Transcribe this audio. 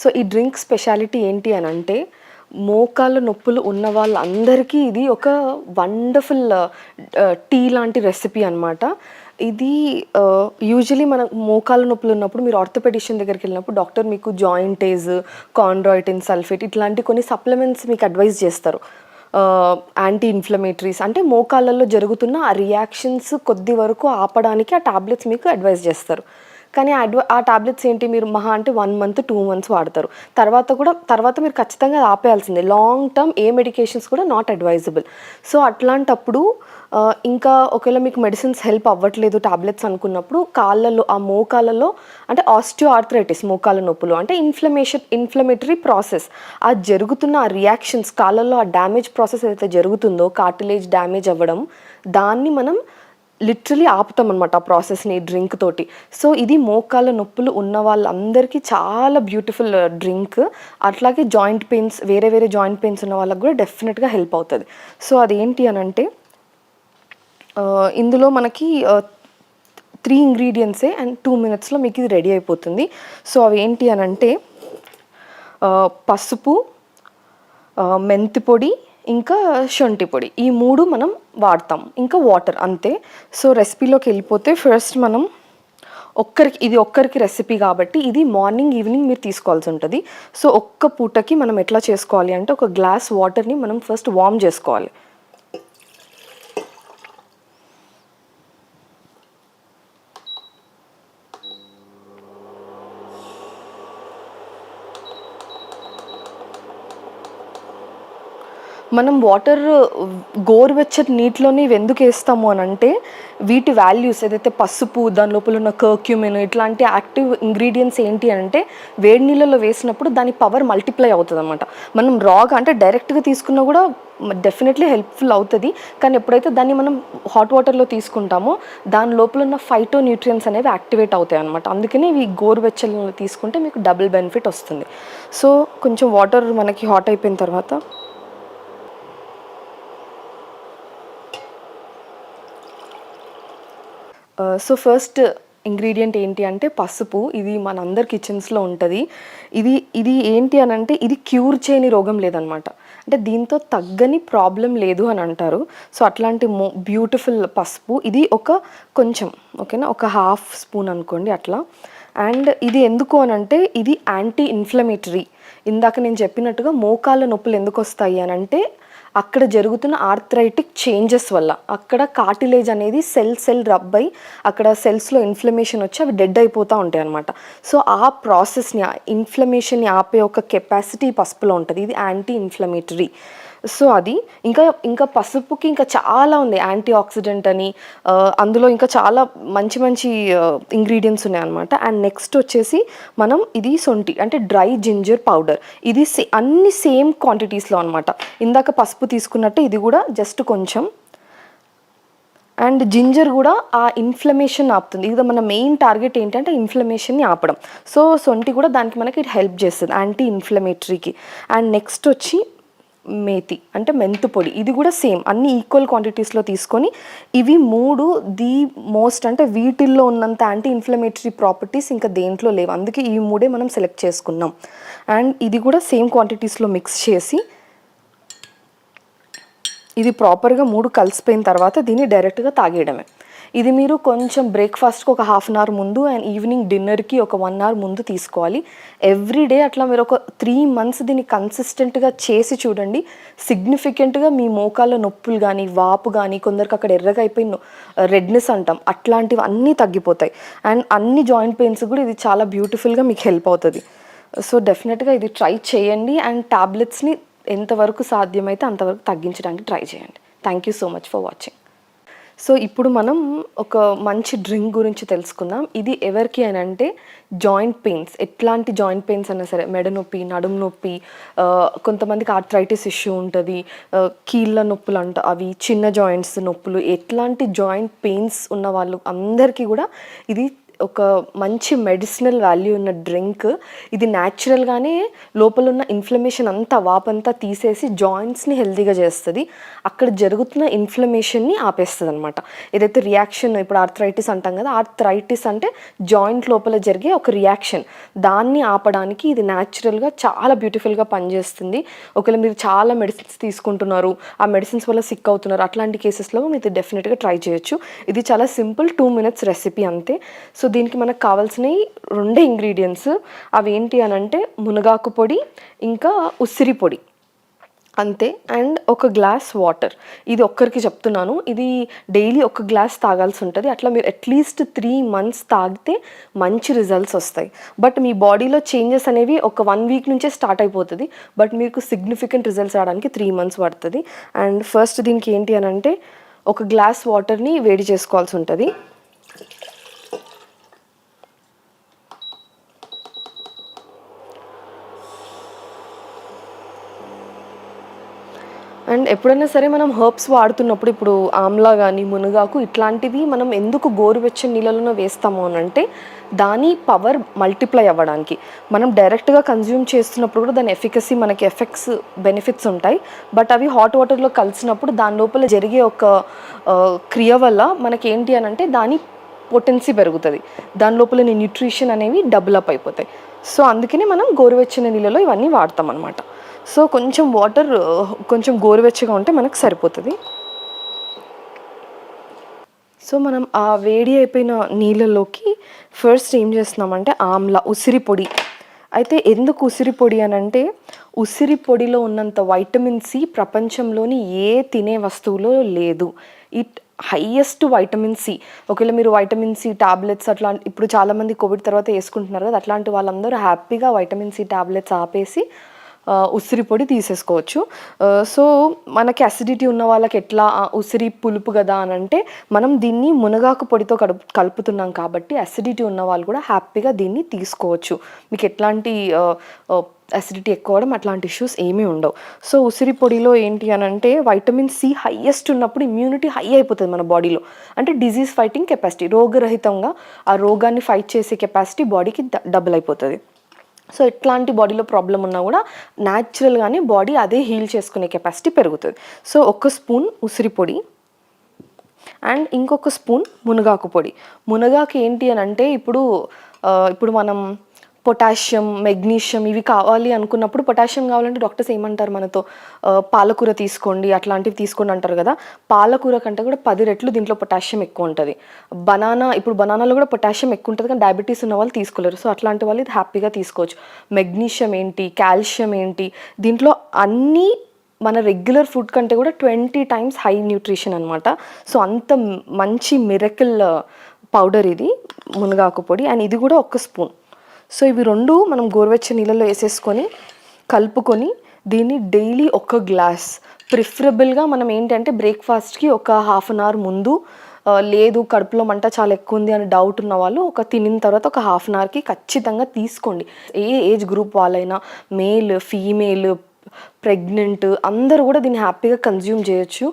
So ఈ drink speciality ఏంటి అని అంటే మోకాళ్ళ నొప్పులు ఉన్న వాళ్ళందరికీ ఇది ఒక వండర్ఫుల్ టీ లాంటి రెసిపీ అన్నమాట. ఇది యూజువలీ మన మోకాళ్ళ నొప్పులు ఉన్నప్పుడు మీరు ఆర్థోపెడిషన్ దగ్గరికి వెళ్ళినప్పుడు డాక్టర్ మీకు జాయింటేజ్ కాండ్రాయిటిన్ సల్ఫేట్ ఇట్లాంటి కొన్ని సప్లిమెంట్స్ మీకు అడ్వైస్ చేస్తారు. యాంటీ ఇన్ఫ్లమేటరీస్ అంటే మోకాళ్ళల్లో జరుగుతున్న ఆ రియాక్షన్స్ కొద్ది వరకు ఆపడానికి ఆ టాబ్లెట్స్ మీకు అడ్వైస్ చేస్తారు. కానీ అడ్వ ఆ టాబ్లెట్స్ ఏంటి? మీరు మహా అంటే వన్ మంత్ టూ మంత్స్ వాడతారు. తర్వాత కూడా తర్వాత మీరు ఖచ్చితంగా ఆపేయాల్సిందే. లాంగ్ టర్మ్ ఏ మెడికేషన్స్ కూడా నాట్ అడ్వైజబుల్ సో అట్లాంటప్పుడు ఇంకా ఒకవేళ మీకు మెడిసిన్స్ హెల్ప్ అవ్వట్లేదు టాబ్లెట్స్ అనుకున్నప్పుడు కాళ్ళలో ఆ మోకాలలో అంటే ఆస్టియో ఆర్థరైటిస్ మోకాళ్ళ నొప్పులు అంటే ఇన్ఫ్లమేషన్ ఇన్ఫ్లమేటరీ ప్రాసెస్ ఆ జరుగుతున్న ఆ రియాక్షన్స్ కాళ్ళల్లో ఆ డ్యామేజ్ ప్రాసెస్ ఏదైతే జరుగుతుందో కార్టిలేజ్ డ్యామేజ్ అవ్వడం దాన్ని మనం లిటరలీ ఆపుతాం అనమాట ఆ ప్రాసెస్ని డ్రింక్ తోటి. సో ఇది మోకాళ్ళ నొప్పులు ఉన్న వాళ్ళందరికీ చాలా బ్యూటిఫుల్ డ్రింక్ uh, అట్లాగే జాయింట్ పెయిన్స్ వేరే వేరే జాయింట్ పెయిన్స్ ఉన్న వాళ్ళకి కూడా డెఫినెట్గా హెల్ప్ అవుతుంది. సో అదేంటి అని అంటే uh, ఇందులో మనకి త్రీ ఇంగ్రీడియంట్సే అండ్ టూ మినిట్స్లో మీకు ఇది రెడీ అయిపోతుంది. సో అవి ఏంటి అని అంటే uh, పసుపు మెంతి పొడి ఇంకా శొంఠి పొడి. ఈ మూడు మనం వాడతాం. ఇంకా వాటర్ అంతే. సో రెసిపీలోకి వెళ్ళిపోతే ఫస్ట్ మనం ఒక్కరికి ఇది ఒక్కరికి రెసిపీ కాబట్టి ఇది మార్నింగ్ ఈవినింగ్ మీరు తీసుకోవాల్సి ఉంటుంది. సో ఒక్క పూటకి మనం ఎట్లా చేసుకోవాలి అంటే ఒక గ్లాస్ వాటర్ని మనం ఫస్ట్ వార్మ్ చేసుకోవాలి. మనం వాటర్ గోరువెచ్చని నీటిలోనే ఇవి ఎందుకు వేస్తాము అని అంటే వీటి వాల్యూస్ ఏదైతే పసుపు దాని లోపల ఉన్న కర్క్యూమిన్ ఇట్లాంటి యాక్టివ్ ఇంగ్రీడియంట్స్ ఏంటి అని అంటే వేడి నీళ్ళలో వేసినప్పుడు దాని పవర్ మల్టిప్లై అవుతుంది అనమాట మనం రాగా అంటే డైరెక్ట్గా తీసుకున్నా కూడా డెఫినెట్లీ హెల్ప్ఫుల్ అవుతుంది. కానీ ఎప్పుడైతే దాన్ని మనం హాట్ వాటర్లో తీసుకుంటామో దాని లోపల ఉన్న ఫైటో న్యూట్రియన్స్ అనేవి యాక్టివేట్ అవుతాయి అనమాట అందుకని ఇవి గోరువెచ్చలు తీసుకుంటే మీకు డబుల్ బెనిఫిట్ వస్తుంది. సో కొంచెం వాటర్ మనకి హాట్ అయిపోయిన తర్వాత సో ఫస్ట్ ఇంగ్రీడియంట్ ఏంటి అంటే పసుపు. ఇది మనందరి కిచెన్స్లో ఉంటుంది. ఇది ఇది ఏంటి అని అంటే ఇది క్యూర్ చేయని రోగం లేదనమాట. అంటే దీంతో తగ్గని ప్రాబ్లం లేదు అని అంటారు. సో అట్లాంటి మో బ్యూటిఫుల్ పసుపు. ఇది ఒక కొంచెం ఓకేనా ఒక హాఫ్ స్పూన్ అనుకోండి అట్లా. అండ్ ఇది ఎందుకు అని అంటే ఇది యాంటీ ఇన్ఫ్లమేటరీ ఇందాక నేను చెప్పినట్టుగా మోకాళ్ళ నొప్పులు ఎందుకు వస్తాయి అని అంటే అక్కడ జరుగుతున్న ఆర్థరైటిక్ చేంజెస్ వల్ల. అక్కడ కార్టిలేజ్ అనేది సెల్ సెల్ రబ్ అయి అక్కడ సెల్స్లో ఇన్ఫ్లమేషన్ వచ్చి అవి డెడ్ అయిపోతూ ఉంటాయి అనమాట సో ఆ ప్రాసెస్ని ఇన్ఫ్లమేషన్ని ఆపే ఒక కెపాసిటీ పసుపులో ఉంటుంది. ఇది యాంటీ ఇన్ఫ్లమేటరీ. సో అది ఇంకా ఇంకా పసుపుకి ఇంకా చాలా ఉంది యాంటీ ఆక్సిడెంట్ అని అందులో ఇంకా చాలా మంచి మంచి ఇంగ్రీడియంట్స్ ఉన్నాయి అనమాట అండ్ నెక్స్ట్ వచ్చేసి మనం ఇది సొంటి అంటే డ్రై జింజర్ పౌడర్. ఇది సే అన్ని సేమ్ క్వాంటిటీస్లో అనమాట ఇందాక పసుపు తీసుకున్నట్టు ఇది కూడా జస్ట్ కొంచెం. అండ్ జింజర్ కూడా ఆ ఇన్ఫ్లమేషన్ ఆపుతుంది. ఇది మన మెయిన్ టార్గెట్ ఏంటంటే ఇన్ఫ్లమేషన్ని ఆపడం. సో సొంటి కూడా దానికి మనకి హెల్ప్ చేస్తుంది యాంటీ ఇన్ఫ్లమేటరీకి అండ్ నెక్స్ట్ వచ్చి మేతి అంటే మెంతు పొడి ఇది కూడా సేమ్ అన్ని ఈక్వల్ క్వాంటిటీస్లో తీసుకొని ఇవి మూడు ది మోస్ట్ అంటే వీటిల్లో ఉన్నంత యాంటీ ఇన్ఫ్లమేటరీ ప్రాపర్టీస్ ఇంకా దేంట్లో లేవు. అందుకే ఈ మూడే మనం సెలెక్ట్ చేసుకున్నాం. అండ్ ఇది కూడా సేమ్ క్వాంటిటీస్లో మిక్స్ చేసి ఇది ప్రాపర్గా మూడు కలిసిపోయిన తర్వాత దీన్ని డైరెక్ట్గా తాగేయడమే. ఇది మీరు కొంచెం బ్రేక్ఫాస్ట్కి ఒక హాఫ్ అన్ అవర్ ముందు అండ్ ఈవినింగ్ డిన్నర్కి ఒక వన్ అవర్ ముందు తీసుకోవాలి. ఎవ్రీ డే అట్లా మీరు ఒక త్రీ మంత్స్ దీన్ని కన్సిస్టెంట్గా చేసి చూడండి. సిగ్నిఫికెంట్గా మీ మోకాళ్ళ నొప్పులు కానీ వాపు కానీ కొందరికి అక్కడ ఎర్రగా అయిపోయి రెడ్నెస్ uh, అంటాం. అట్లాంటివి అన్నీ తగ్గిపోతాయి. అండ్ అన్ని జాయింట్ పెయిన్స్ కూడా ఇది చాలా బ్యూటిఫుల్గా మీకు హెల్ప్ అవుతుంది. సో డెఫినెట్గా ఇది ట్రై చేయండి అండ్ టాబ్లెట్స్ని ఎంతవరకు సాధ్యమైతే అంతవరకు తగ్గించడానికి ట్రై చేయండి. Thank you so much for watching so ఇప్పుడు మనం ఒక మంచి డ్రింక్ గురించి తెలుసుకుందాం. ఇది ఎవరికి అని అంటే జాయింట్ పెయిన్స్. ఎట్లాంటి జాయింట్ పెయిన్స్ అయినా సరే మెడ నొప్పి నడుము నొప్పి కొంతమందికి ఆర్థరైటిస్ ఇష్యూ ఉంటుంది కీళ్ళ నొప్పులు అంట అవి చిన్న జాయింట్స్ నొప్పులు ఎట్లాంటి జాయింట్ పెయిన్స్ ఉన్న వాళ్ళు అందరికీ కూడా ఇది ఒక మంచి మెడిసినల్ వాల్యూ ఉన్న డ్రింక్ ఇది న్యాచురల్గానే లోపల ఉన్న ఇన్ఫ్లమేషన్ అంతా వాపంతా తీసేసి జాయింట్స్ని హెల్తీగా చేస్తుంది. అక్కడ జరుగుతున్న ఇన్ఫ్లమేషన్ని ఆపేస్తుంది అనమాట ఏదైతే రియాక్షన్ ఇప్పుడు ఆర్థరైటిస్ అంటాం కదా ఆర్థరైటిస్ అంటే జాయింట్ లోపల జరిగే ఒక రియాక్షన్ దాన్ని ఆపడానికి ఇది న్యాచురల్గా చాలా బ్యూటిఫుల్గా పనిచేస్తుంది. ఒకవేళ మీరు చాలా మెడిసిన్స్ తీసుకుంటున్నారు ఆ మెడిసిన్స్ వల్ల సిక్ అవుతున్నారు అట్లాంటి కేసెస్లో మీరు డెఫినెట్గా ట్రై చేయొచ్చు. ఇది చాలా సింపుల్ టూ మినిట్స్ రెసిపీ అంతే. సో దీనికి మనకు కావాల్సినవి రెండే ఇంగ్రీడియంట్స్ అవి ఏంటి అని అంటే మునగాకు పొడి ఇంకా ఉసిరి పొడి. అంతే. అండ్ ఒక గ్లాస్ వాటర్. ఇది ఒక్కరికి చెప్తున్నాను. ఇది డైలీ ఒక గ్లాస్ తాగాల్సి ఉంటుంది. అట్లా మీరు అట్లీస్ట్ త్రీ మంత్స్ తాగితే మంచి రిజల్ట్స్ వస్తాయి. బట్ మీ బాడీలో చేంజెస్ అనేవి ఒక వన్ వీక్ నుంచే స్టార్ట్ అయిపోతుంది. బట్ మీకు సిగ్నిఫికెంట్ రిజల్ట్స్ రావడానికి త్రీ మంత్స్ పడుతుంది. అండ్ ఫస్ట్ దీనికి ఏంటి అని అంటే ఒక గ్లాస్ వాటర్ని వేడి చేసుకోవాల్సి ఉంటుంది. అండ్ ఎప్పుడైనా సరే మనం హర్బ్స్ వాడుతున్నప్పుడు ఇప్పుడు ఆమ్లా కానీ మునగాకు ఇట్లాంటివి మనం ఎందుకు గోరువెచ్చని నీళ్ళలో వేస్తాము అని అంటే దాని పవర్ మల్టిప్లై అవ్వడానికి. మనం డైరెక్ట్గా కన్జ్యూమ్ చేస్తున్నప్పుడు కూడా దాని ఎఫికసీ మనకి ఎఫెక్ట్స్ బెనిఫిట్స్ ఉంటాయి. బట్ అవి హాట్ వాటర్లో కలిసినప్పుడు దాని లోపల జరిగే ఒక క్రియ వల్ల మనకి ఏంటి అని అంటే దాని పొటెన్సీ పెరుగుతుంది. దాని లోపల న్యూట్రిషన్ అనేవి డబుల్ అప్ అయిపోతాయి. సో అందుకనే మనం గోరువెచ్చని నీళ్ళలో ఇవన్నీ వాడతాం అనమాట సో కొంచెం వాటర్ కొంచెం గోరువెచ్చగా ఉంటే మనకు సరిపోతుంది. సో మనం ఆ వేడి అయిపోయిన నీళ్ళలోకి ఫస్ట్ ఏం చేస్తున్నామంటే ఆమ్లా ఉసిరి పొడి. అయితే ఎందుకు ఉసిరి పొడి అని అంటే ఉసిరి పొడిలో ఉన్నంత వైటమిన్ సి ప్రపంచంలోని ఏ తినే వస్తువులో లేదు. ఇట్ హైయెస్ట్ వైటమిన్ సి ఒకవేళ మీరు వైటమిన్ సి టాబ్లెట్స్ అట్లా ఇప్పుడు చాలామంది కోవిడ్ తర్వాత వేసుకుంటున్నారు కదా అట్లాంటి వాళ్ళందరూ హ్యాపీగా వైటమిన్ సి టాబ్లెట్స్ ఆపేసి ఉసిరి పొడి తీసేసుకోవచ్చు. సో మనకి అసిడిటీ ఉన్న వాళ్ళకి ఎట్లా ఉసిరి పులుపు కదా అని అంటే మనం దీన్ని మునగాకు పొడితో కడుపు కలుపుతున్నాం కాబట్టి అసిడిటీ ఉన్న వాళ్ళు కూడా హ్యాపీగా దీన్ని తీసుకోవచ్చు. మీకు ఎట్లాంటి అసిడిటీ ఎక్కువ అవడం అట్లాంటి ఇష్యూస్ ఏమీ ఉండవు. సో ఉసిరి పొడిలో ఏంటి అని అంటే వైటమిన్ సి హైయెస్ట్ ఉన్నప్పుడు ఇమ్యూనిటీ హై అయిపోతుంది మన బాడీలో అంటే డిజీజ్ ఫైటింగ్ కెపాసిటీ రోగరహితంగా ఆ రోగాన్ని ఫైట్ చేసే కెపాసిటీ బాడీకి డబుల్ అయిపోతుంది. సో ఎట్లాంటి బాడీలో ప్రాబ్లం ఉన్నా కూడా న్యాచురల్గానే బాడీ అదే హీల్ చేసుకునే కెపాసిటీ పెరుగుతుంది. సో ఒక స్పూన్ ఉసిరి పొడి అండ్ ఇంకొక స్పూన్ మునగాకు పొడి. మునగాకు ఏంటి అని అంటే ఇప్పుడు ఇప్పుడు మనం పొటాషియం మెగ్నీషియం ఇవి కావాలి అనుకున్నప్పుడు పొటాషియం కావాలంటే డాక్టర్స్ ఏమంటారు మనతో? పాలకూర తీసుకోండి అట్లాంటివి తీసుకోండి అంటారు కదా? పాలకూర కంటే కూడా పది రెట్లు దీంట్లో పొటాషియం ఎక్కువ ఉంటుంది. బనానా ఇప్పుడు బనానాలో కూడా పొటాషియం ఎక్కువ ఉంటుంది కానీ డయాబెటీస్ ఉన్న వాళ్ళు తీసుకోలేరు. సో అట్లాంటి వాళ్ళు ఇది హ్యాపీగా తీసుకోవచ్చు. మెగ్నీషియం ఏంటి కాల్షియం ఏంటి? దీంట్లో అన్నీ మన రెగ్యులర్ ఫుడ్ కంటే కూడా ట్వంటీ టైమ్స్ హై న్యూట్రిషన్ అనమాట సో అంత మంచి మిరకిల్ పౌడర్ ఇది మునగాకు పొడి అండ్ ఇది కూడా ఒక స్పూన్. సో ఇవి రెండు మనం గోరువెచ్చని నీళ్ళలో వేసేసుకొని కలుపుకొని దీన్ని డైలీ ఒక గ్లాస్. ప్రిఫరబుల్గా మనం ఏంటంటే బ్రేక్ఫాస్ట్కి ఒక హాఫ్ అన్ అవర్ ముందు లేదు కడుపులో మంట చాలా ఎక్కువ ఉంది అని డౌట్ ఉన్న వాళ్ళు ఒక తినిన తర్వాత ఒక హాఫ్ అన్ అవర్కి ఖచ్చితంగా తీసుకోండి. ఏ ఏజ్ గ్రూప్ వాళ్ళైనా మేల్ ఫీమేల్ ప్రెగ్నెంట్ అందరూ కూడా దీన్ని హ్యాపీగా కన్జ్యూమ్ చేయొచ్చు.